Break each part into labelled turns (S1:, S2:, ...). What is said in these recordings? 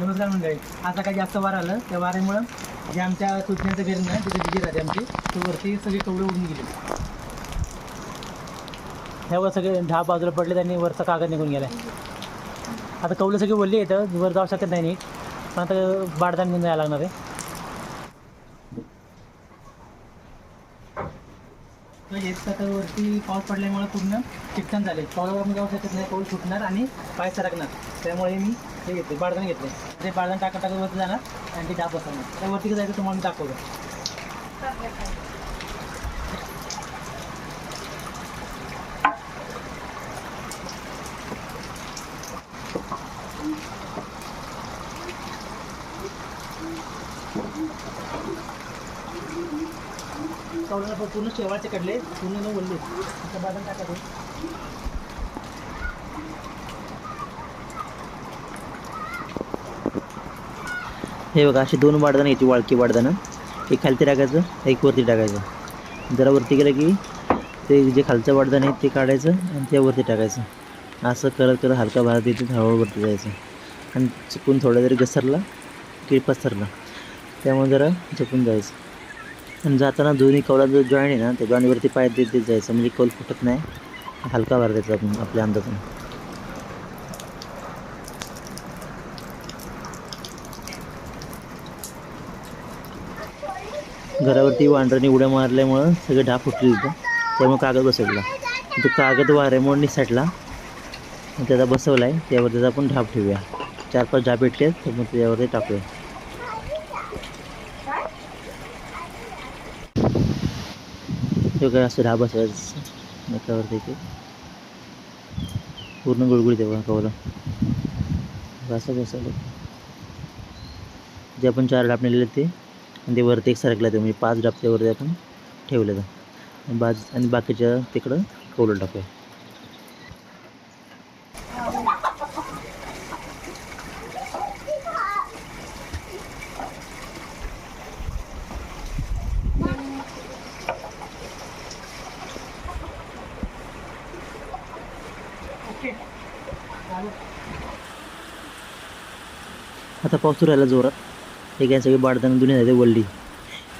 S1: नमस्कार मंडळी आता काही जास्त वार आलं त्या वाऱ्यामुळं जे आमच्या तुटण्याचं घर ना तिथे दिली राहते आमची तो वरती सगळी कवडे उडून गेली. ह्यावर सगळे दहा बाजूला पडले त्यांनी वरचा कागद निघून गेला आता कवले सगळे बोलले येतं वर जाऊ शकत नाही नीट. पण आता बाडदान घेऊन जायला लागणार आहे. वरती पाऊस पडल्यामुळे पूर्ण चिकटण झाले. पावलावर मी जाऊ शकत नाही पाऊस सुटणार आणि पाय सरकणार. त्यामुळे मी हे घेतले बाळदान घेतले. ते बाळदान टाकत टाकत वरती जाणार आणि ते डाब बसवणार. त्यावरती जायचं तुम्हाला दाखवलं Thank you. कवलाला पूर्ण शेवाळचे कडले पूर्ण न बोलले आता बाळदान टाकत
S2: हे बघा अशी दोन वाडदानं याची वाळकी वाढदानं एक खालती टाकायचं एक वरती टाकायचं. जरा वरती गेलं की ते जे खालचं वाडदान आहे ते काढायचं आणि ते वरती टाकायचं. असं करत करत हलका भारत येते हळूहळूवरती जायचं. आणि चुकून थोडा जरी घसरला की पसरला त्यामुळे जरा चुकून जायचं. आणि जाताना दोन्ही कौला जो जॉईंट आहे ना त्या जॉईंटवरती पाय देत देत जायचं. म्हणजे कौल फुटत नाही. हलका वार द्यायचा आपण आपल्या अंदाजाने. घरावरती वांडराने उड्या मारल्यामुळं सगळे ढाप फुटली होतं. त्यामुळे कागद बसवला. तो कागद वाऱ्यामुळे निसटला. त्याचा बसवला आहे त्यावर त्याचा आपण ढाप ठेवूया. चार पाच ढाप भेटले तर मग त्याच्यावरती टाकूया. तो काय असं ढाप बसवायचं एकावरती ते. पूर्ण गुळगुळीत आहे कवलं. असं बसवलं जे आपण चार डाब नेलेले ते आणि ते वरती एक सरकलं ते म्हणजे पाच डापच्यावरती आपण ठेवलेलं. आणि बाज आणि बाकीच्या तिकडं कौलं टाकूया. आता पाऊस राहिला जोरात. एक सगळी सगळे बाडताना दुनिया जाते वल्ली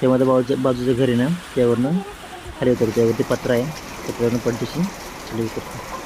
S2: त्यामध्ये बाजूच्या बाजूचं घर आहे ना त्यावरनं खाली उतरतो. त्यावरती पत्रा आहे. पत्र्यावरनं पडदिशी खाली उतरतो.